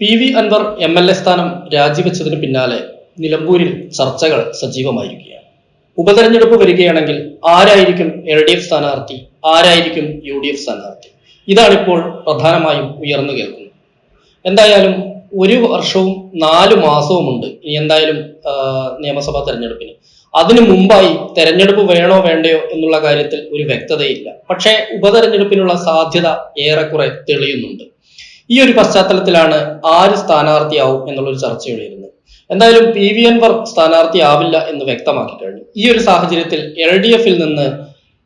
P V Anwar M L A സ്ഥാനം രാജിവെച്ചതിന് പിന്നാലെ നിലമ്പൂരിൽ ചർച്ചകൾ സജീവമായിരിക്കുകയാണ്. ഉപതെരഞ്ഞെടുപ്പ് വരികയാണെങ്കിൽ ആരായിരിക്കും എൽ ഡി എഫ് സ്ഥാനാർത്ഥി? ആരായിരിക്കും യു ഡി എഫ് സ്ഥാനാർത്ഥി? ഇതാണിപ്പോൾ പ്രധാനമായും ഉയർന്നു കേൾക്കുന്നത്. എന്തായാലും ഒരു വർഷവും നാലു മാസവുമുണ്ട് ഇനി എന്തായാലും നിയമസഭാ തെരഞ്ഞെടുപ്പിന്. അതിനു മുമ്പായി തെരഞ്ഞെടുപ്പ് വേണോ വേണ്ടയോ എന്നുള്ള കാര്യത്തിൽ ഒരു വ്യക്തതയില്ല. പക്ഷേ ഉപതെരഞ്ഞെടുപ്പിനുള്ള സാധ്യത ഏറെക്കുറെ തെളിയുന്നുണ്ട്. ഈ ഒരു പശ്ചാത്തലത്തിലാണ് ആര് സ്ഥാനാർത്ഥിയാവും എന്നുള്ളൊരു ചർച്ച ഉയരുന്നത് എന്തായാലും പി വി അൻവർ സ്ഥാനാർത്ഥിയാവില്ല എന്ന് വ്യക്തമാക്കി കഴിഞ്ഞു. ഈ ഒരു സാഹചര്യത്തിൽ എൽ ഡി എഫിൽ നിന്ന്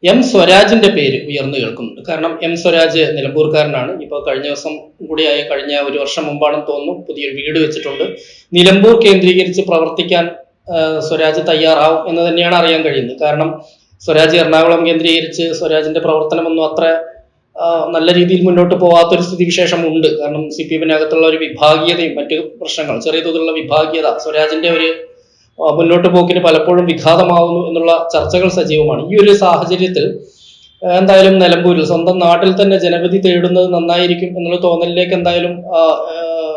എം സ്വരാജിന്റെ പേര് ഉയർന്നു കേൾക്കുന്നുണ്ട്. കാരണം എം സ്വരാജ് നിലമ്പൂർക്കാരനാണ്. ഇപ്പോൾ കഴിഞ്ഞ ദിവസം കൂടിയായ കഴിഞ്ഞ ഒരു വർഷം മുമ്പാണെന്ന് തോന്നുന്നു. പുതിയൊരു വീട് വെച്ചിട്ടുണ്ട്. നിലമ്പൂർ കേന്ദ്രീകരിച്ച് പ്രവർത്തിക്കാൻ സ്വരാജ് തയ്യാറാവും എന്ന് തന്നെയാണ് അറിയാൻ കഴിയുന്നത്. കാരണം സ്വരാജ് എറണാകുളം കേന്ദ്രീകരിച്ച് സ്വരാജിന്റെ പ്രവർത്തനമൊന്നും അത്ര നല്ല രീതിയിൽ മുന്നോട്ട് പോകാത്തൊരു സ്ഥിതിവിശേഷം ഉണ്ട് കാരണം സി പി എമ്മിനകത്തുള്ള ഒരു വിഭാഗീയതയും മറ്റു പ്രശ്നങ്ങൾ ചെറിയ തോതിലുള്ള വിഭാഗീയത സ്വരാജിന്റെ ഒരു മുന്നോട്ട് പോക്കിന് പലപ്പോഴും വിഘാതമാവുന്നു എന്നുള്ള ചർച്ചകൾ സജീവമാണ്. ഈ ഒരു സാഹചര്യത്തിൽ എന്തായാലും നിലമ്പൂരിൽ സ്വന്തം നാട്ടിൽ തന്നെ ജനവിധി തേടുന്നത് നന്നായിരിക്കും എന്നുള്ള തോന്നലിലേക്ക് എന്തായാലും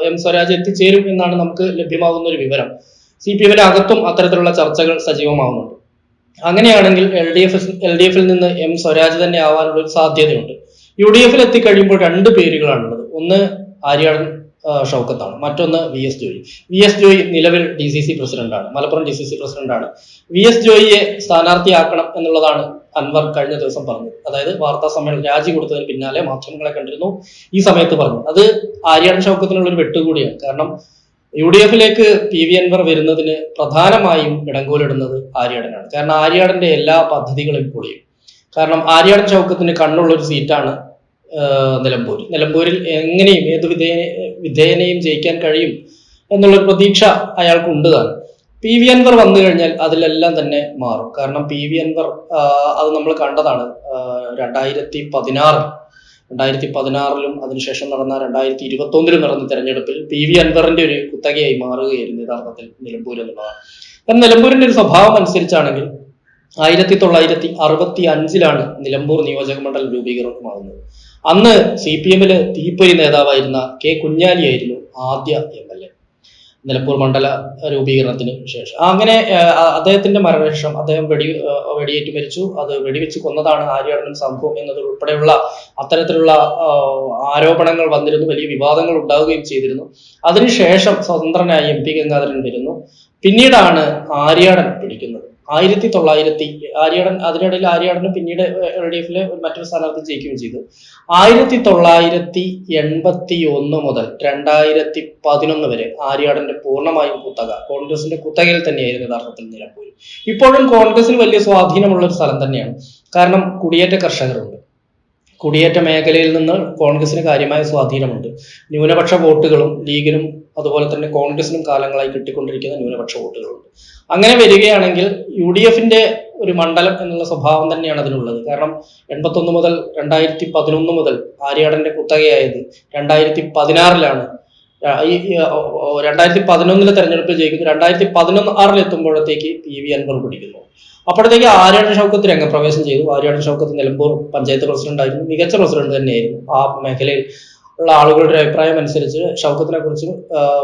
എം സ്വരാജ് എത്തിച്ചേരും എന്നാണ് നമുക്ക് ലഭ്യമാകുന്ന ഒരു വിവരം. സി പി എമ്മിന് അകത്തും അത്തരത്തിലുള്ള ചർച്ചകൾ സജീവമാകുന്നുണ്ട് അങ്ങനെയാണെങ്കിൽ L D F L D എഫിൽ നിന്ന് എം സ്വരാജ് തന്നെ ആവാനുള്ള ഒരു സാധ്യതയുണ്ട്. യു ഡി എഫിൽ എത്തിക്കഴിയുമ്പോൾ രണ്ട് പേരുകളാണുള്ളത്. ഒന്ന് ആര്യാടൻ ഷൗക്കത്താണ്. മറ്റൊന്ന് V S Joy. V S Joy നിലവിൽ ഡി സി സി പ്രസിഡന്റാണ്. മലപ്പുറം ഡി സി സി പ്രസിഡന്റാണ്. വി എസ് ജോയിയെ സ്ഥാനാർത്ഥിയാക്കണം എന്നുള്ളതാണ് അൻവർ കഴിഞ്ഞ ദിവസം പറഞ്ഞത്. അതായത് വാർത്താ സമ്മേളനം രാജി കൊടുത്തതിന് പിന്നാലെ മാധ്യമങ്ങളെ കണ്ടിരുന്നു. ഈ സമയത്ത് പറഞ്ഞു. അത് ആര്യാടൻ ഷൗക്കത്തിനുള്ള ഒരു വെട്ടുകൂടിയാണ്. കാരണം യു ഡി എഫിലേക്ക് പി വി അൻവർ വരുന്നതിന് പ്രധാനമായും ഇടങ്കോലിടുന്നത് ആര്യാടനാണ്. കാരണം ആര്യാടന്റെ എല്ലാ പദ്ധതികളും പൊളിയും കാരണം ആര്യാടൻ ചൗക്കത്തിന് കണ്ണുള്ള ഒരു സീറ്റാണ് നിലമ്പൂർ നിലമ്പൂരിൽ. എങ്ങനെയും ഏത് വിധേയ വിധേയനെയും ജയിക്കാൻ കഴിയും എന്നുള്ളൊരു പ്രതീക്ഷ അയാൾക്ക് ഉണ്ട് താൻ. പി വി അൻവർ വന്നു കഴിഞ്ഞാൽ അതിലെല്ലാം തന്നെ മാറും. കാരണം പി വി അൻവർ അത് നമ്മൾ കണ്ടതാണ്. രണ്ടായിരത്തി പതിനാറ് രണ്ടായിരത്തി പതിനാറിലും അതിനുശേഷം നടന്ന രണ്ടായിരത്തി ഇരുപത്തി ഒന്നിലും നടന്ന തെരഞ്ഞെടുപ്പിൽ പി വി അൻവറിന്റെ ഒരു കുത്തകയായി മാറുകയായിരുന്നു യഥാർത്ഥത്തിൽ നിലമ്പൂർ എന്നുള്ളതാണ് കാരണം നിലമ്പൂരിന്റെ ഒരു സ്വഭാവം അനുസരിച്ചാണെങ്കിൽ ആയിരത്തി തൊള്ളായിരത്തി അറുപത്തി അഞ്ചിലാണ് നിലമ്പൂർ നിയോജക മണ്ഡലം രൂപീകരണമാകുന്നത് അന്ന് സി പി എമ്മിൽ തീപ്പൊരി നേതാവായിരുന്ന കെ കുഞ്ഞാലിയായിരുന്നു ആദ്യ എം എൽ എ നിലമ്പൂർ മണ്ഡല രൂപീകരണത്തിന് ശേഷം. അങ്ങനെ അദ്ദേഹത്തിന്റെ മരണശേഷം അദ്ദേഹം വെടി വെടിയേറ്റ് മരിച്ചു. അത് വെടിവെച്ച് കൊന്നതാണ് ആര്യാടനും സംഭവം എന്നത് ഉൾപ്പെടെയുള്ള അത്തരത്തിലുള്ള ആരോപണങ്ങൾ വന്നിരുന്നു. വലിയ വിവാദങ്ങൾ ഉണ്ടാവുകയും ചെയ്തിരുന്നു. അതിനുശേഷം സ്വതന്ത്രനായി എം പി ഗംഗാധരൻ വരുന്നു. പിന്നീടാണ് ആര്യാടൻ പിടിക്കുന്നത്. ആയിരത്തി തൊള്ളായിരത്തി ആര്യാടൻ അതിനിടയിൽ ആര്യാടന് പിന്നീട് എൽ ഡി എഫിലെ മറ്റൊരു സ്ഥാനാർത്ഥി ജയിക്കുകയും ചെയ്തു. ആയിരത്തി തൊള്ളായിരത്തി എൺപത്തി ഒന്ന് മുതൽ രണ്ടായിരത്തി പതിനൊന്ന് വരെ ആര്യാടന്റെ പൂർണമായും കുത്തക കോൺഗ്രസിന്റെ കുത്തകയിൽ തന്നെയായിരുന്നു യഥാർത്ഥത്തിൽ നിലമ്പൂർ ഇപ്പോഴും കോൺഗ്രസിന് വലിയ സ്വാധീനമുള്ള ഒരു സ്ഥലം തന്നെയാണ്. കാരണം കുടിയേറ്റ കർഷകരുണ്ട്. കുടിയേറ്റ മേഖലയിൽ നിന്ന് കോൺഗ്രസിന് കാര്യമായ സ്വാധീനമുണ്ട്. ന്യൂനപക്ഷ വോട്ടുകളും ലീഗിനും അതുപോലെ തന്നെ കോൺഗ്രസിനും കാലങ്ങളായി കിട്ടിക്കൊണ്ടിരിക്കുന്ന ന്യൂനപക്ഷ വോട്ടുകളുണ്ട്. അങ്ങനെ വരികയാണെങ്കിൽ യു ഡി എഫിന്റെ ഒരു മണ്ഡലം എന്നുള്ള സ്വഭാവം തന്നെയാണ് അതിനുള്ളത്. കാരണം എൺപത്തൊന്ന് മുതൽ രണ്ടായിരത്തി പതിനൊന്ന് മുതൽ ആര്യാടന്റെ കുത്തകയായത് രണ്ടായിരത്തി പതിനാറിലാണ് ഈ രണ്ടായിരത്തി പതിനൊന്നിലെ തെരഞ്ഞെടുപ്പിൽ ജയിക്കുന്നു രണ്ടായിരത്തി പതിനൊന്ന് ആറിൽ എത്തുമ്പോഴത്തേക്ക് പി വി അൻവർ പിടിക്കുന്നു. അപ്പോഴത്തേക്ക് ആര്യാടൻ ഷൗക്കത്ത് രംഗപ്രവേശം ചെയ്തു. ആര്യാടൻ ഷൗക്കത്ത് നിലമ്പൂർ പഞ്ചായത്ത് പ്രസിഡന്റ് ആയിരുന്നു മികച്ച പ്രസിഡന്റ് തന്നെയായിരുന്നു. ആ മേഖലയിൽ ഉള്ള ആളുകളുടെ അഭിപ്രായം അനുസരിച്ച് ഷൗക്കത്തിനെ കുറിച്ച്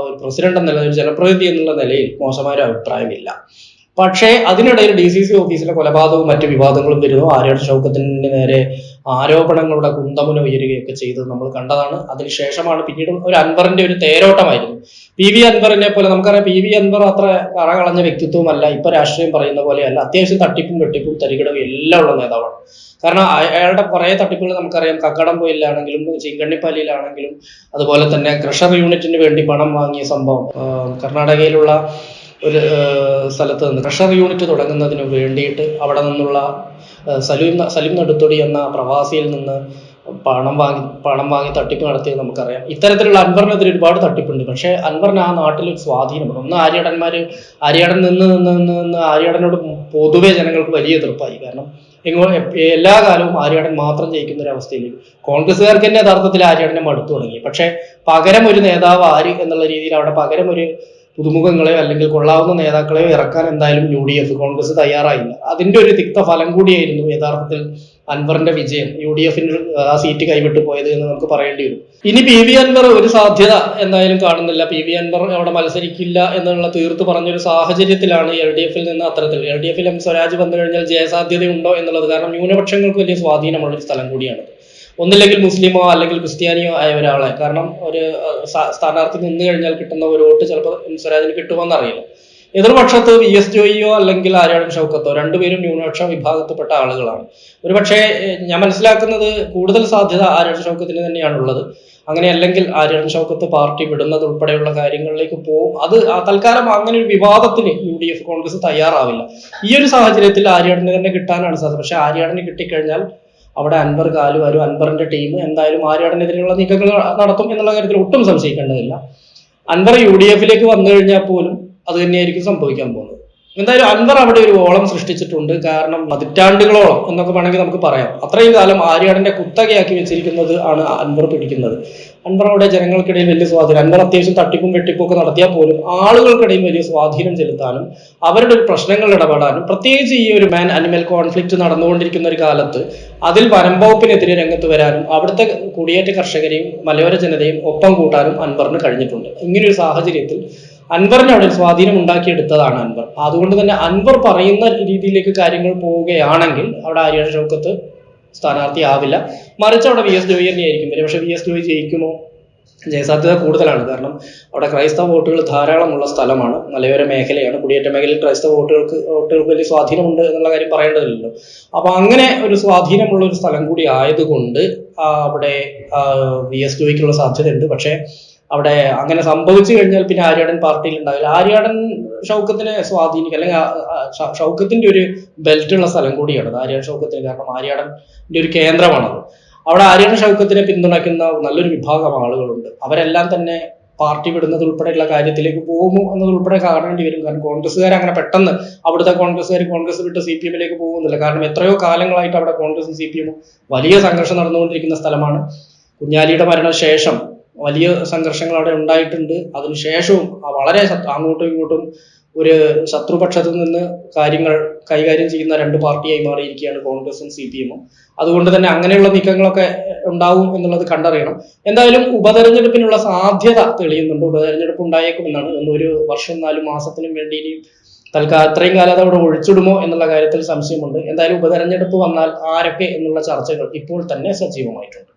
ഒരു പ്രസിഡന്റ് എന്ന നിലയിൽ ഒരു ജനപ്രതിനിധി എന്നുള്ള നിലയിൽ മോശമായ ഒരു അഭിപ്രായമില്ല. പക്ഷേ അതിനിടയിൽ ഡി സി സി ഓഫീസിലെ കൊലപാതകവും മറ്റു വിവാദങ്ങളും വരുന്നു. ആര്യാടൻ ഷൗക്കത്തിന് നേരെ ആരോപണങ്ങളുടെ കുന്തമുന ഉയരുകയൊക്കെ ചെയ്തത് നമ്മൾ കണ്ടതാണ്. അതിനുശേഷമാണ് പിന്നീട് ഒരു അൻവറിന്റെ ഒരു തേരോട്ടമായിരുന്നു. പി വി അൻവറിനെ പോലെ നമുക്കറിയാം പി വി അൻവർ അത്ര കറകളഞ്ഞ വ്യക്തിത്വമല്ല ഇപ്പൊ രാഷ്ട്രീയം പറയുന്ന പോലെയല്ല. അത്യാവശ്യം തട്ടിപ്പും വെട്ടിപ്പും തരികിടവും എല്ലാം ഉള്ള നേതാവാണ്. കാരണം അയാളുടെ കുറേ തട്ടിപ്പുകൾ നമുക്കറിയാം. കക്കടം പോയിലാണെങ്കിലും ചീങ്കണ്ണിപ്പാലിയിലാണെങ്കിലും അതുപോലെ തന്നെ ക്രഷർ യൂണിറ്റിന് വേണ്ടി പണം വാങ്ങിയ സംഭവം കർണാടകയിലുള്ള ഒരു സ്ഥലത്ത് നിന്ന് ക്രഷർ യൂണിറ്റ് തുടങ്ങുന്നതിന് വേണ്ടിയിട്ട് അവിടെ നിന്നുള്ള സലീം സലിം നടുത്തൊടി എന്ന പ്രവാസിയിൽ നിന്ന് പണം വാങ്ങി പണം വാങ്ങി തട്ടിപ്പ് നടത്തിയത് നമുക്കറിയാം. ഇത്തരത്തിലുള്ള അൻവറിനെതിരെ ഒരുപാട് തട്ടിപ്പുണ്ട്. പക്ഷേ അൻവറിന് ആ നാട്ടിൽ ഒരു സ്വാധീനമുണ്ട്. ഒന്ന് ആര്യാടന്മാർ ആര്യാടൻ നിന്ന് നിന്ന് നിന്ന് നിന്ന് ആര്യാടനോട് പൊതുവെ ജനങ്ങൾക്ക് വലിയ എതിർപ്പായി. കാരണം എങ്ങോ എല്ലാ കാലവും ആര്യാടൻ മാത്രം ജയിക്കുന്ന ഒരു അവസ്ഥയിലേക്ക് കോൺഗ്രസ്സുകാർക്ക് തന്നെ യഥാർത്ഥത്തിൽ ആര്യാടനെ മടുത്തു തുടങ്ങി. പക്ഷേ പകരം ഒരു നേതാവ് ആര് എന്നുള്ള രീതിയിൽ അവിടെ പകരം ഒരു പുതുമുഖങ്ങളെയോ അല്ലെങ്കിൽ കൊള്ളാവുന്ന നേതാക്കളെയോ ഇറക്കാൻ എന്തായാലും യു ഡി എഫ് കോൺഗ്രസ് തയ്യാറായില്ല. അതിന്റെ ഒരു തിക്ത ഫലം കൂടിയായിരുന്നു യഥാർത്ഥത്തിൽ അൻവറിന്റെ വിജയം യു ഡി എഫിന് ആ സീറ്റ് കൈവിട്ടു പോയത് എന്ന് നമുക്ക് പറയേണ്ടി വരും. ഇനി പി വി അൻവർ ഒരു സാധ്യത എന്തായാലും കാണുന്നില്ല. പി വി അൻവർ അവിടെ മത്സരിക്കില്ല എന്നുള്ള തീർത്ത് പറഞ്ഞൊരു സാഹചര്യത്തിലാണ് എൽ ഡി എഫിൽ നിന്ന് അത്തരത്തിൽ. എൽ ഡി എഫിൽ എം സ്വരാജ് വന്നു കഴിഞ്ഞാൽ ജയസാധ്യതയുണ്ടോ എന്നുള്ളത് കാരണം ന്യൂനപക്ഷങ്ങൾക്ക് വലിയ സ്വാധീനമുള്ള ഒരു സ്ഥലം കൂടിയാണ് ഒന്നില്ലെങ്കിൽ മുസ്ലിമോ അല്ലെങ്കിൽ ക്രിസ്ത്യാനിയോ ആയ ഒരാളെ. കാരണം ഒരു സ്ഥാനാർത്ഥി നിന്ന് കഴിഞ്ഞാൽ കിട്ടുന്ന ഒരു വോട്ട് ചിലപ്പോൾ സ്വരാജിന് കിട്ടുമോന്ന് അറിയില്ല എതിർപക്ഷത്ത് വി എസ് ജോയിയോ അല്ലെങ്കിൽ ആര്യാടൻ ഷൗക്കത്തോ രണ്ടുപേരും ന്യൂനപക്ഷ വിഭാഗത്തിൽപ്പെട്ട ആളുകളാണ്. ഒരുപക്ഷെ ഞാൻ മനസ്സിലാക്കുന്നത് കൂടുതൽ സാധ്യത ആര്യാടൻ ഷൗക്കത്തിന് തന്നെയാണുള്ളത്. അങ്ങനെ അല്ലെങ്കിൽ ആര്യാടൻ ഷൗക്കത്ത് പാർട്ടി വിടുന്നത് ഉൾപ്പെടെയുള്ള കാര്യങ്ങളിലേക്ക് പോകും. അത് തൽക്കാലം അങ്ങനെ ഒരു വിവാദത്തിന് യു ഡി എഫ് കോൺഗ്രസ് തയ്യാറാവില്ല. ഈ ഒരു സാഹചര്യത്തിൽ ആര്യാടന് തന്നെ കിട്ടാനാണ് സാധ്യത. പക്ഷെ ആര്യാടന് കിട്ടിക്കഴിഞ്ഞാൽ അവിടെ അൻവർ കാലു വരും അൻവറിന്റെ ടീം എന്തായാലും ആര്യാടനെതിരെയുള്ള നീക്കങ്ങൾ നടത്തും എന്നുള്ള കാര്യത്തിൽ ഒട്ടും സംശയിക്കേണ്ടതില്ല. അൻവർ യു ഡി എഫിലേക്ക് വന്നു കഴിഞ്ഞാൽ പോലും അത് തന്നെയായിരിക്കും സംഭവിക്കാൻ പോകുന്നത്. എന്തായാലും അൻവർ അവിടെ ഒരു ഓളം സൃഷ്ടിച്ചിട്ടുണ്ട്. കാരണം പതിറ്റാണ്ടുകളോളം എന്നൊക്കെ വേണമെങ്കിൽ നമുക്ക് പറയാം. അത്രയും കാലം ആര്യാടന്റെ കുത്തകയാക്കി വെച്ചിരിക്കുന്നത് ആണ് അൻവർ പിടിക്കുന്നത്. അൻവർ അവിടെ ജനങ്ങൾക്കിടയിൽ വലിയ സ്വാധീനം അൻവർ അത്യാവശ്യം തട്ടിപ്പും വെട്ടിപ്പും ഒക്കെ നടത്തിയാൽ പോലും ആളുകൾക്കിടയിൽ വലിയ സ്വാധീനം ചെലുത്താനും അവരുടെ ഒരു പ്രശ്നങ്ങളിൽ ഇടപെടാനും പ്രത്യേകിച്ച് ഈ ഒരു മാൻ അനിമൽ കോൺഫ്ലിക്റ്റ് നടന്നുകൊണ്ടിരിക്കുന്ന ഒരു കാലത്ത് അതിൽ വനംവകുപ്പിനെതിരെ രംഗത്ത് വരാനും അവിടുത്തെ കുടിയേറ്റ കർഷകരെയും മലയോര ജനതയും ഒപ്പം കൂട്ടാനും അൻവറിന് കഴിഞ്ഞിട്ടുണ്ട്. ഇങ്ങനെ ഒരു സാഹചര്യത്തിൽ അൻവറിന് അവിടെ ഒരു സ്വാധീനം ഉണ്ടാക്കിയെടുത്തതാണ് അൻവർ. അതുകൊണ്ട് തന്നെ അൻവർ പറയുന്ന രീതിയിലേക്ക് കാര്യങ്ങൾ പോവുകയാണെങ്കിൽ അവിടെ ആര്യ ഷൗക്കത്ത് സ്ഥാനാർത്ഥിയാവില്ല മറിച്ച് അവിടെ വി എസ് ജോയി തന്നെയായിരിക്കും. വരിക പക്ഷെ വി എസ് ജോയി ജയിക്കുമോ? ജയസാധ്യത കൂടുതലാണ്. കാരണം അവിടെ ക്രൈസ്തവ വോട്ടുകൾ ധാരാളമുള്ള സ്ഥലമാണ്. മലയോര മേഖലയാണ്. കുടിയേറ്റ മേഖലയിൽ ക്രൈസ്തവ വോട്ടുകൾക്ക് വോട്ടുകൾക്ക് വലിയ സ്വാധീനമുണ്ട് എന്നുള്ള കാര്യം പറയേണ്ടതില്ലല്ലോ. അപ്പൊ അങ്ങനെ ഒരു സ്വാധീനമുള്ള ഒരു സ്ഥലം കൂടി ആയതുകൊണ്ട് അവിടെ അവിടെ വി എസ് ജോയിക്കുള്ള സാധ്യതയുണ്ട്. പക്ഷേ അവിടെ അങ്ങനെ സംഭവിച്ചു കഴിഞ്ഞാൽ പിന്നെ ആര്യാടൻ പാർട്ടിയിൽ ഉണ്ടാവില്ല. ആര്യാടൻ ഷൗക്കത്തിനെ സ്വാധീനിക്കുക അല്ലെങ്കിൽ ഷൗക്കത്തിന്റെ ഒരു ബെൽറ്റ് ഉള്ള സ്ഥലം കൂടിയാണ്. ആര്യാടൻ ഷൗക്കത്തിന് കാരണം ആര്യാടന്റെ ഒരു കേന്ദ്രമാണത് അവിടെ ആര്യാടൻ ഷൗക്കത്തിനെ പിന്തുണയ്ക്കുന്ന നല്ലൊരു വിഭാഗം ആളുകളുണ്ട്. അവരെല്ലാം തന്നെ പാർട്ടി വിടുന്നത് ഉൾപ്പെടെയുള്ള കാര്യത്തിലേക്ക് പോകുമോ എന്നത് ഉൾപ്പെടെ കാണേണ്ടി വരും. കാരണം കോൺഗ്രസ്സുകാർ അങ്ങനെ പെട്ടെന്ന് അവിടുത്തെ കോൺഗ്രസ്സുകാർ കോൺഗ്രസ് വിട്ട് സി പി എമ്മിലേക്ക് പോകുന്നില്ല. കാരണം എത്രയോ കാലങ്ങളായിട്ട് അവിടെ കോൺഗ്രസും സി പി എമ്മും വലിയ സംഘർഷം നടന്നുകൊണ്ടിരിക്കുന്ന സ്ഥലമാണ്. കുഞ്ഞാലിയുടെ മരണശേഷം വലിയ സംഘർഷങ്ങൾ അവിടെ ഉണ്ടായിട്ടുണ്ട്. അതിനുശേഷവും വളരെ അങ്ങോട്ടും ഇങ്ങോട്ടും ഒരു ശത്രുപക്ഷത്തു നിന്ന് കാര്യങ്ങൾ കൈകാര്യം ചെയ്യുന്ന രണ്ട് പാർട്ടിയായി മാറിയിരിക്കുകയാണ് കോൺഗ്രസും സി പി എമ്മും. അതുകൊണ്ട് തന്നെ അങ്ങനെയുള്ള നീക്കങ്ങളൊക്കെ ഉണ്ടാവും എന്നുള്ളത് കണ്ടറിയണം. എന്തായാലും ഉപതെരഞ്ഞെടുപ്പിനുള്ള സാധ്യത തെളിയുന്നുണ്ട്. ഉപതെരഞ്ഞെടുപ്പ് ഉണ്ടായേക്കുമെന്നാണ്. ഒരു വർഷം നാല് മാസത്തിനും വേണ്ടി ഇനി തൽക്കാലം അത്രയും കാലം അവിടെ ഒഴിച്ചിടുമോ എന്നുള്ള കാര്യത്തിൽ സംശയമുണ്ട്. എന്തായാലും ഉപതെരഞ്ഞെടുപ്പ് വന്നാൽ ആരൊക്കെ എന്നുള്ള ചർച്ചകൾ ഇപ്പോൾ തന്നെ സജീവമായിട്ടുണ്ട്.